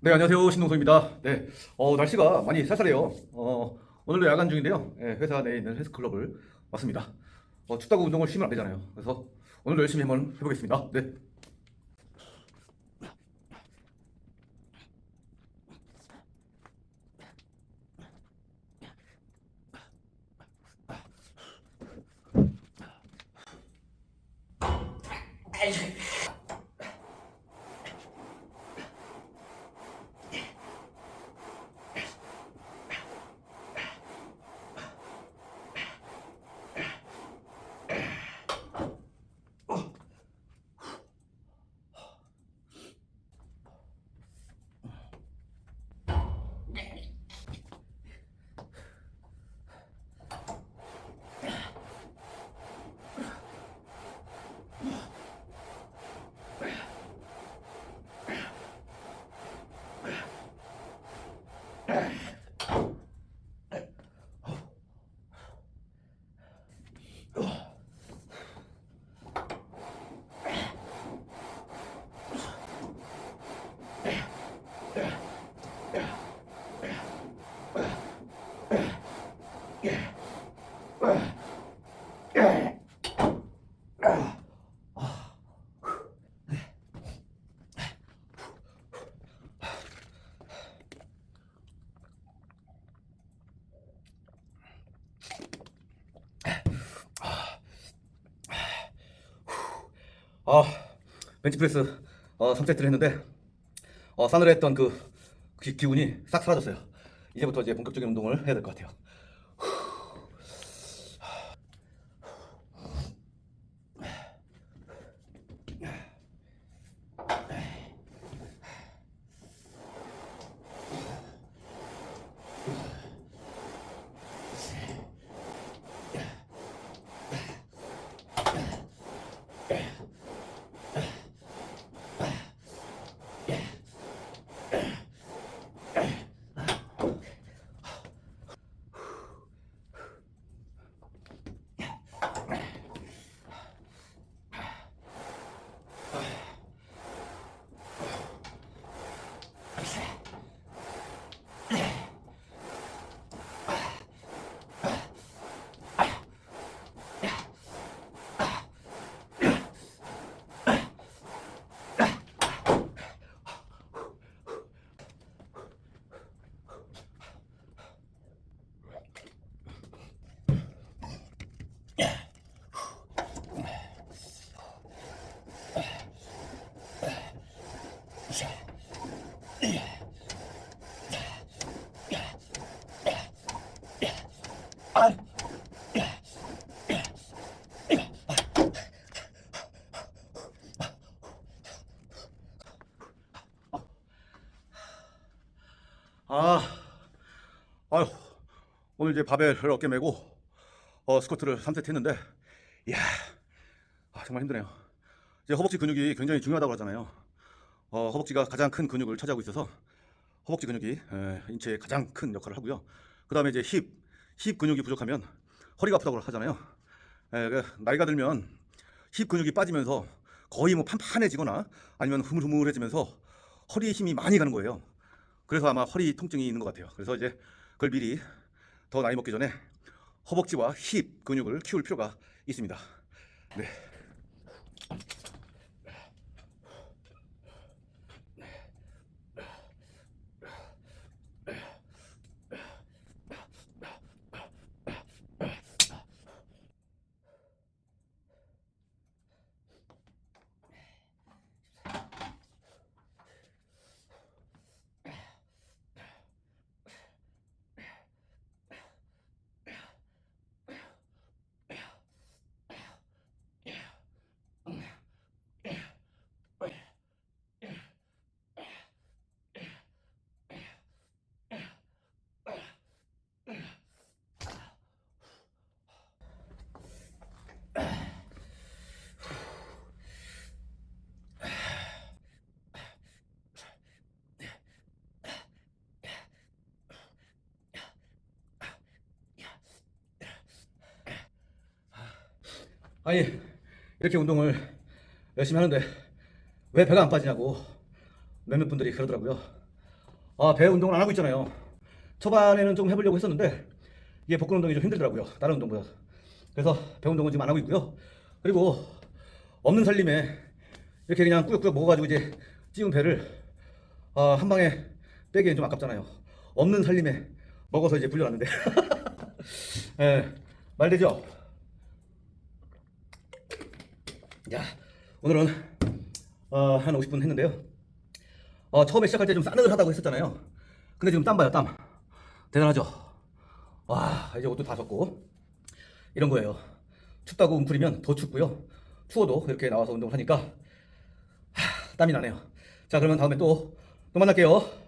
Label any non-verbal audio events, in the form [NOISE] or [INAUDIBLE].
네, 안녕하세요. 신동석입니다. 네, 어, 날씨가 많이 쌀쌀해요. 어, 오늘도 야간 중인데요. 예, 회사 내에 있는 헬스클럽을 왔습니다. 어, 춥다고 운동을 쉬면 안 되잖아요. 그래서 오늘도 열심히 한번 해보겠습니다. 네. Yeah. 아, 벤치프레스 어, 3세트를 했는데 어, 싸늘했던 그 기, 기운이 싹 사라졌어요. 이제부터 이제 본격적인 운동을 해야 될 것 같아요. 아, 아유, 오늘 이제 바벨을 어깨 메고 어, 스쿼트를 3세트 했는데, 이야, 아, 정말 힘드네요. 이제 허벅지 근육이 굉장히 중요하다고 하잖아요. 어, 허벅지가 가장 큰 근육을 차지하고 있어서 허벅지 근육이 에, 인체의 가장 큰 역할을 하고요. 그 다음에 이제 힙, 힙 근육이 부족하면 허리가 아프다고 하잖아요. 에, 그 나이가 들면 힙 근육이 빠지면서 거의 뭐 판판해지거나 아니면 흐물흐물해지면서 허리에 힘이 많이 가는 거예요. 그래서 아마 허리 통증이 있는 것 같아요. 그래서 이제 그걸 미리 더 나이 먹기 전에 허벅지와 힙 근육을 키울 필요가 있습니다. 네. 아니 이렇게 운동을 열심히 하는데 왜 배가 안 빠지냐고 몇몇 분들이 그러더라고요. 아, 배 운동을 안 하고 있잖아요. 초반에는 좀 해보려고 했었는데 이게 복근 운동이 좀 힘들더라고요. 다른 운동보다. 그래서 배 운동은 지금 안 하고 있고요. 그리고 없는 살림에 이렇게 그냥 꾸역꾸역 먹어가지고 이제 찌운 배를 아, 한 방에 빼기엔 좀 아깝잖아요. 없는 살림에 먹어서 이제 불려놨는데. [LAUGHS] 예, 말되죠? 야, 오늘은 어, 한 50분 했는데요. 어, 처음에 시작할 때 좀 싸늘하다고 했었잖아요. 근데 지금 땀 봐요, 땀. 대단하죠? 와, 이제 옷도 다 젖고. 이런 거예요. 춥다고 움츠리면 더 춥고요. 추워도 이렇게 나와서 운동을 하니까 하, 땀이 나네요. 자, 그러면 다음에 또, 또 만날게요.